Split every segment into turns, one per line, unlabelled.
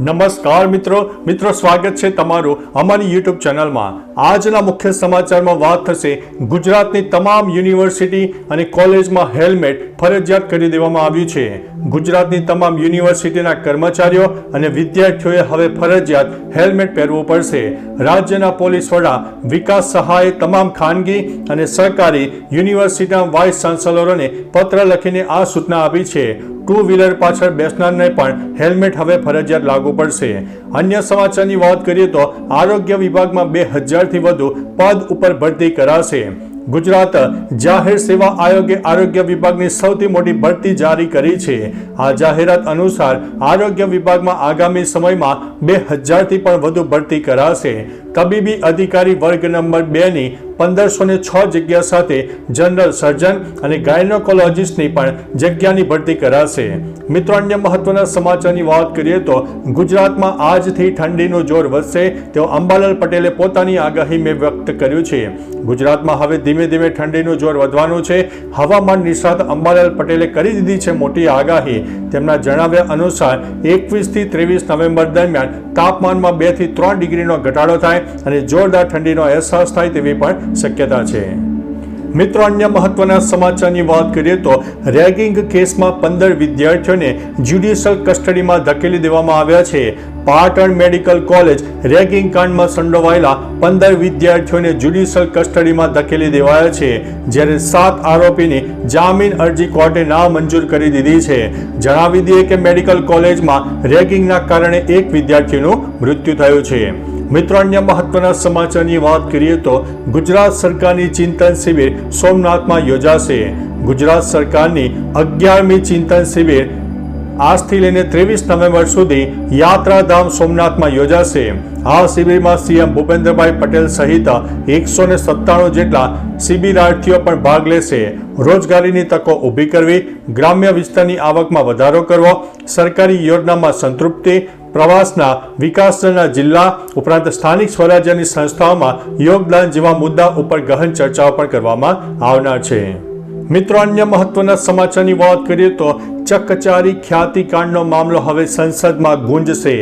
નમસ્કાર મિત્રો. મિત્રો, સ્વાગત છે તમારું અમારી યુટ્યુબ ચેનલમાં. આજના મુખ્ય સમાચારમાં વાત થશે ગુજરાતની તમામ યુનિવર્સિટી અને કોલેજમાં હેલ્મેટ ફરજિયાત કરી દેવામાં આવ્યું છે. ગુજરાતની તમામ યુનિવર્સિટીના કર્મચારીઓ અને વિદ્યાર્થીઓએ હવે ફરજિયાત હેલ્મેટ પહેરવું પડશે. રાજ્યના પોલીસ વડા વિકાસ સહાયે, તમામ ખાનગી અને સરકારી યુનિવર્સિટીના વાઇસ ચાન્સેલરોને પત્ર લખીને આ સૂચના આપી છે. ટુ વ્હીલર પાછળ બેસનારને પણ હેલ્મેટ હવે ફરજિયાત લાગુ પડશે. અન્ય સમાચારની વાત કરીએ તો આરોગ્ય વિભાગમાં બે હજારથી વધુ પદ ઉપર ભરતી કરાશે. ગુજરાત જાહેર સેવા આયોગે આરોગ્ય વિભાગની સૌથી મોટી ભરતી જારી કરી છે. આ જાહેરાત અનુસાર આરોગ્ય વિભાગમાં આગામી સમયમાં બે હજારથી પણ વધુ ભરતી કરાશે. તબીબી અધિકારી વર્ગ નંબર બે ની પંદરસો ને છ જગ્યા સાથે જનરલ સર્જન અને ગાયનોકોલોજીસ્ટની પણ જગ્યાની ભરતી કરાશે. મિત્રો, અન્ય મહત્વના સમાચારની વાત કરીએ તો ગુજરાતમાં આજથી ઠંડીનું જોર વધશે. તેઓ અંબાલાલ પટેલે પોતાની આગાહી મેં વ્યક્ત કર્યું છે. ગુજરાતમાં હવે ધીમે ધીમે ઠંડીનું જોર વધવાનું છે. હવામાન નિષ્ણાત અંબાલાલ પટેલે કરી દીધી છે મોટી આગાહી. તેમના જણાવ્યા અનુસાર, એકવીસથી ત્રેવીસ નવેમ્બર દરમિયાન તાપમાનમાં બેથી ત્રણ ડિગ્રીનો ઘટાડો થાય અને જોરદાર ઠંડીનો અહેસાસ થાય તેવી પણ શક્યતા છે. મિત્રો, અન્ય મહત્વના સમાચારની વાત કરીએ તો રેગિંગ કેસમાં પંદર વિદ્યાર્થીઓને જ્યુડિશિયલ કસ્ટડીમાં ધકેલી દેવામાં આવ્યા છે. પાટણ મેડિકલ કોલેજ રેગિંગ કાંડમાં સંડોવાયેલા પંદર વિદ્યાર્થીઓને જ્યુડિશિયલ કસ્ટડીમાં ધકેલી દેવાયા છે, જ્યારે સાત આરોપીની જામીન અરજી કોર્ટે ના મંજૂર કરી દીધી છે. જણાવી દઈએ કે મેડિકલ કોલેજમાં રેગિંગના કારણે એક વિદ્યાર્થીનું મૃત્યુ થયું છે. મિત્રો અન્ય મહત્વના સમાચારની વાત કરીએ તો ગુજરાત સરકારની ચિંતન શિબિર સોમનાથમાં યોજાશે. ગુજરાત સરકારની અગિયારમી ચિંતન શિબિર આજથી લઈને ત્રેવીસ નવેમ્બર સુધી યાત્રાધામ સોમનાથમાં યોજાશે. આ શિબિરમાં સીએમ ભૂપેન્દ્રભાઈ પટેલ સહિત એકસો ને સત્તાણું જેટલા શિબિરાર્થીઓ પણ ભાગ લેશે. રોજગારીની તકો ઊભી કરવી, ગ્રામ્ય વિસ્તારની આવકમાં વધારો કરવો, સરકારી યોજનામાં સંતૃપ્તિ, પ્રવાસના વિકાસના જિલ્લા, ઉપરાંત સ્થાનિક સ્વરાજ્યની સંસ્થાઓમાં યોગદાન જેવા મુદ્દા ઉપર ગહન ચર્ચાઓ પણ કરવામાં આવનાર છે. મિત્રો, અન્ય મહત્વના સમાચારની વાત કરીએ તો ચકચારી ખ્યાતિકાંડનો મામલો હવે સંસદમાં ગુંજશે.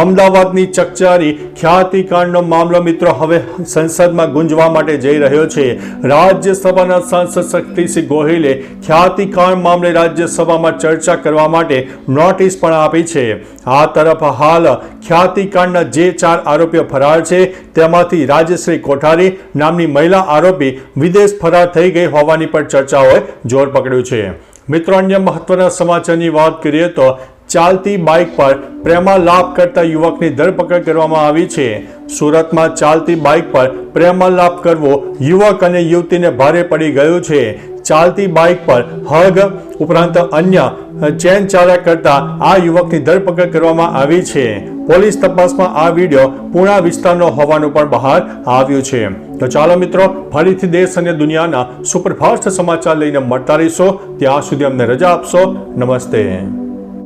અમદાવાદની ચકચારી ખ્યાતિકાંડનો મામલો મિત્રો હવે સંસદમાં ગુંજવા માટે જઈ રહ્યો છે. રાજ્યસભાના સાંસદ શક્તિસિંહ ગોહિલે ખ્યાતિકાંડ મામલે રાજ્યસભામાં ચર્ચા કરવા માટે નોટિસ પણ આપી છે. આ તરફ હાલ ખ્યાતિકાંડના જે ચાર આરોપીઓ ફરાર છે, તેમાંથી રાજશ્રી કોઠારી નામની મહિલા આરોપી વિદેશ ફરાર થઈ ગઈ હોવાની પણ ચર્ચાઓએ જોર પકડ્યું છે. મિત્રો, અન્ય મહત્વના સમાચારની વાત કરીએ તો ચાલતી બાઇક પર પ્રેમાલાપ કરતા યુવકની ધરપકડ કરવામાં આવી છે. સુરતમાં ચાલતી બાઇક પર પ્રેમાલાપ કરવો યુવક અને યુવતીને ભારે પડી ગયું છે. ચાલતી બાઇક પર હગ ઉપરાંત અન્ય ચેન ચાલ્યા કરતા આ યુવકની ધરપકડ કરવામાં આવી છે. પોલીસ તપાસમાં આ વીડિયો પૂણા વિસ્તારનો હોવાનું પણ બહાર આવ્યું છે. તો ચાલો મિત્રો, ફરીથી દેશ અને દુનિયાના સુપરફાસ્ટ સમાચાર લઈને મળતા રહીશો. ત્યાં સુધી અમને રજા આપશો. નમસ્તે.